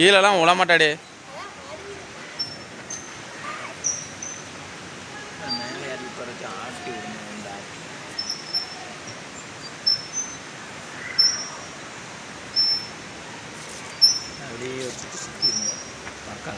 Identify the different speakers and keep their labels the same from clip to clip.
Speaker 1: கீழெல்லாம் விழமாட்டாடே
Speaker 2: மேலே அப்படியே வச்சுட்டு சுற்றிடுங்க பார்க்க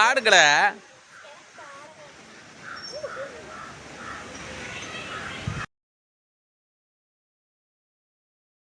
Speaker 1: ஆடுக்கடை